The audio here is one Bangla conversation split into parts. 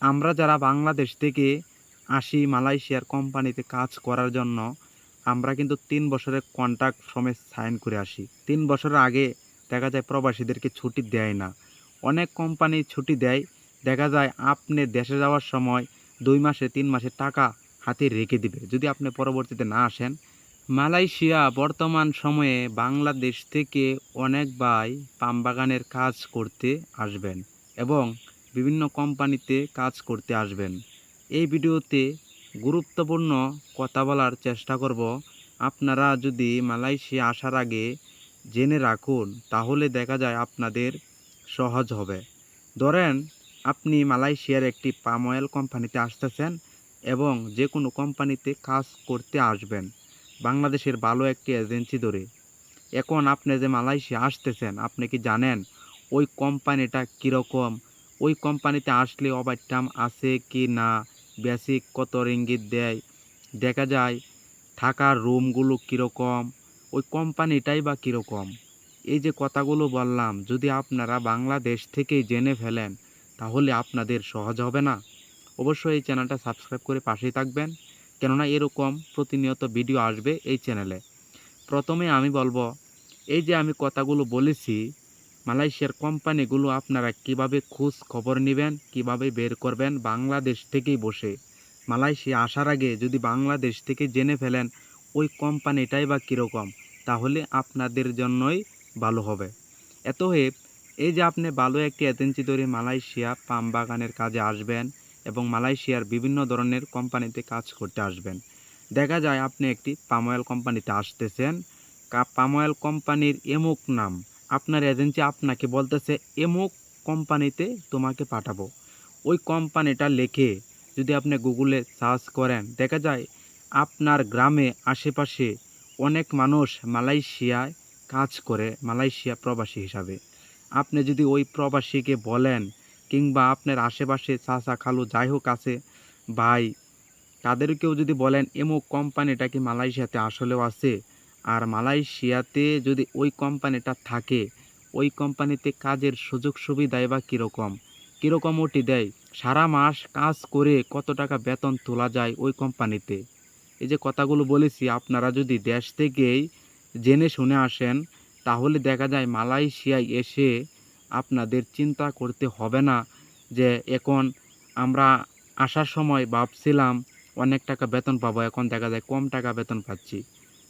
আমরা যারা বাংলাদেশ থেকে আসি মালয়েশিয়ার কোম্পানিতে কাজ করার জন্য, আমরা কিন্তু তিন বছরের কন্ট্রাক্ট সমেত সাইন করে আসি। তিন বছরের আগে দেখা যায় প্রবাসীদেরকে ছুটি দেয় না। অনেক কোম্পানি ছুটি দেয়। দেখা যায় আপনি দেশে যাওয়ার সময় দুই মাসে, তিন মাসে টাকা হাতে রেখে দিবে। যদি আপনি পরবর্তীতে না আসেন, মালয়েশিয়া বর্তমান সময়ে বাংলাদেশ থেকে অনেক ভাই পাম বাগানের কাজ করতে আসবেন এবং বিভিন্ন কোম্পানিতে কাজ করতে আসবেন। এই ভিডিওতে গুরুত্বপূর্ণ কথা বলার চেষ্টা করব। আপনারা যদি মালয়েশিয়া আসার আগে জেনে রাখুন, তাহলে দেখা যায় আপনাদের সহজ হবে। ধরেন, আপনি মালয়েশিয়ার একটি পাম অয়েল কোম্পানিতে আসতেছেন এবং যে কোনো কোম্পানিতে কাজ করতে আসবেন। বাংলাদেশের ভালো একটি এজেন্সি ধরে। এখন আপনি যে মালয়েশিয়া আসতেছেন, আপনি কি জানেন ওই কোম্পানিটা কীরকম? ওই কোম্পানিতে আসলে ওভারটাইম আছে কি না বেসিক কত রিঙ্গিত দেয়, দেখা যায় থাকার রুমগুলো কীরকম, ওই কোম্পানিটাই বা কীরকম। এই যে কথাগুলো বললাম, যদি আপনারা বাংলাদেশ থেকেই জেনে ফেলেন, তাহলে আপনাদের সহজ হবে না। অবশ্যই এই চ্যানেলটা সাবস্ক্রাইব করে পাশেই থাকবেন, কেননা এরকম প্রতিনিয়ত ভিডিও আসবে এই চ্যানেলে। প্রথমে আমি বলব, এই যে আমি কথাগুলো বলেছি মালয়েশিয়ার কোম্পানিগুলো আপনারা কীভাবে খোঁজ খবর নেবেন, কীভাবে বের করবেন বাংলাদেশ থেকেই বসে? মালয়েশিয়া আসার আগে যদি বাংলাদেশ থেকে জেনে ফেলেন ওই কোম্পানিটাই বা কীরকম, তাহলে আপনাদের জন্যই ভালো হবে। এতএব এই যে আপনি ভালো একটি এজেন্সি ধরে মালয়েশিয়া পাম বাগানের কাজে আসবেন এবং মালয়েশিয়ার বিভিন্ন ধরনের কোম্পানিতে কাজ করতে আসবেন। দেখা যায় আপনি একটি পাম অয়েল কোম্পানিতে আসতেছেন। পাম অয়েল কোম্পানির এমুক নাম। আপনার এজেন্সি আপনাকে বলতেছে এমুক কোম্পানিতে তোমাকে পাঠাবো। ওই কোম্পানিটা লেখে, যদি আপনি গুগলে সার্চ করেন, দেখা যায় আপনার গ্রামে আশেপাশে অনেক মানুষ মালয়েশিয়ায় কাজ করে, মালয়েশিয়া প্রবাসী হিসাবে। আপনি যদি ওই প্রবাসীকে বলেন, কিংবা আপনার আশেপাশে চাচা খালু যাই হোক আছে, ভাই, তাদেরকেও যদি বলেন এমুক কোম্পানিটা কি মালয়েশিয়াতে আসলেও আছে? আর মালয়েশিয়াতে যদি ওই কোম্পানিটা থাকে, ওই কোম্পানিতে কাজের সুযোগ সুবিধা বা কীরকম? কীরকম ওটি দেয়? সারা মাস কাজ করে কত টাকা বেতন তোলা যায় ওই কোম্পানিতে? এই যে কথাগুলো বলেছি, আপনারা যদি দেশ থেকেই জেনে শুনে আসেন, তাহলে দেখা যায় মালয়েশিয়ায় এসে আপনাদের চিন্তা করতে হবে না যে এখন আমরা আসার সময় ভাবছিলাম, অনেক টাকা বেতন পাবো, এখন দেখা যায় কম টাকা বেতন পাচ্ছি।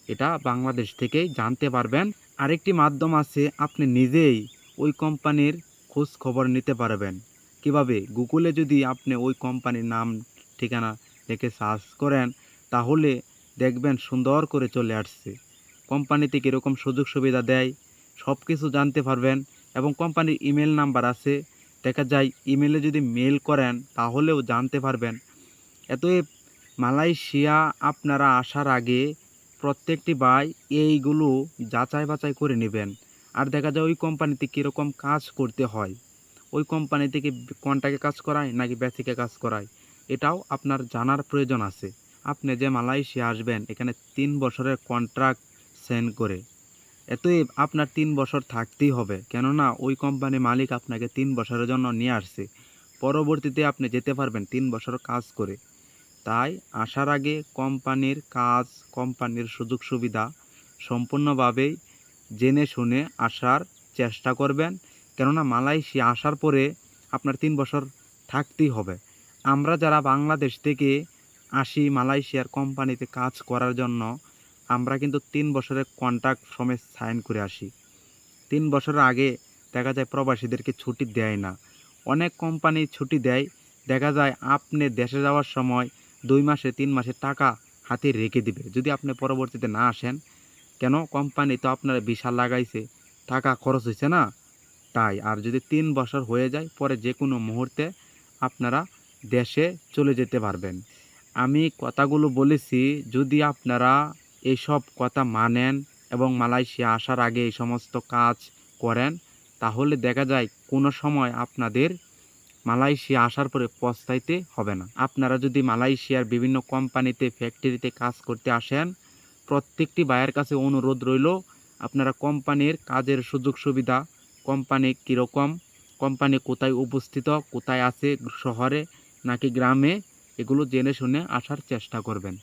এটা বাংলাদেশ থেকেই জানতে পারবেন। আরেকটি মাধ্যম আছে, আপনি নিজেই ওই কোম্পানির খোঁজ খবর নিতে পারবেন। কীভাবে? গুগলে যদি আপনি ওই কোম্পানির নাম, ঠিকানা লিখে সার্চ করেন, তাহলে দেখবেন সুন্দর করে চলে আসছে। কোম্পানিতে কীরকম সুযোগ সুবিধা দেয় সব কিছু জানতে পারবেন এবং কোম্পানির ইমেল নাম্বার আছে। দেখা যায়, ইমেলে যদি মেল করেন, তাহলেও জানতে পারবেন। এতএব মালয়েশিয়া আপনারা আসার আগে প্রত্যেকটি ভাই এইগুলো যাচাই বাছাই করে নেবেন। আর দেখা যায় ওই কোম্পানিতে কীরকম কাজ করতে হয়। ওই কোম্পানি থেকে কন্ট্রাক্টে কাজ করায় নাকি বেসিকে কাজ করায়, এটাও আপনার জানার প্রয়োজন আছে। আপনি যে মালয়েশিয়া আসবেন, এখানে তিন বছরের কন্ট্রাক্ট সেন্ড করে। এতএব আপনার তিন বছর থাকতেই হবে। কেননা ওই কোম্পানির মালিক আপনাকে তিন বছরের জন্য নিয়ে আসছে। পরবর্তীতে আপনি যেতে পারবেন তিন বছর কাজ করে। তাই আসার আগে কোম্পানির কাজ, কোম্পানির সুযোগ সুবিধা সম্পূর্ণভাবেই জেনে শুনে আসার চেষ্টা করবেন। কেননা মালয়েশিয়া আসার পরে আপনার তিন বছর থাকতেই হবে। আমরা যারা বাংলাদেশ থেকে আসি মালয়েশিয়ার কোম্পানিতে কাজ করার জন্য, আমরা কিন্তু তিন বছরের কন্ট্রাক্ট সমেত সাইন করে আসি। তিন বছরের আগে দেখা যায় প্রবাসীদেরকে ছুটি দেয় না। অনেক কোম্পানি ছুটি দেয়। দেখা যায় আপনি দেশে যাওয়ার সময় দুই মাসে, তিন মাসে টাকা হাতে রেখে দিবে। যদি আপনি পরবর্তীতে না আসেন, কেন? কোম্পানি তো আপনার বিশাল লাগাইছে, টাকা খরচ হয়েছে না? তাই, আর যদি তিন বছর হয়ে যায়, পরে যে কোনো মুহূর্তে আপনারা দেশে চলে যেতে পারবেন। আমি কথাগুলো বলেছি, যদি আপনারা এইসব কথা মানেন এবং মালয়েশিয়া আসার আগে এই সমস্ত কাজ করেন, তাহলে দেখা যায় কোনো সময় আপনাদের মালয়েশিয়া আসার পরে পস্তাইতে হবে না। আপনারা যদি মালয়েশিয়ার বিভিন্ন কোম্পানিতে, ফ্যাক্টরিতে কাজ করতে আসেন, প্রত্যেকটি বায়ের কাছে অনুরোধ রইল, আপনারা কোম্পানির কাজের সুযোগ সুবিধা, কোম্পানি কীরকম, কোম্পানি কোথায় উপস্থিত, কোথায় আছে শহরে নাকি গ্রামে, এগুলো জেনে শুনে আসার চেষ্টা করবেন।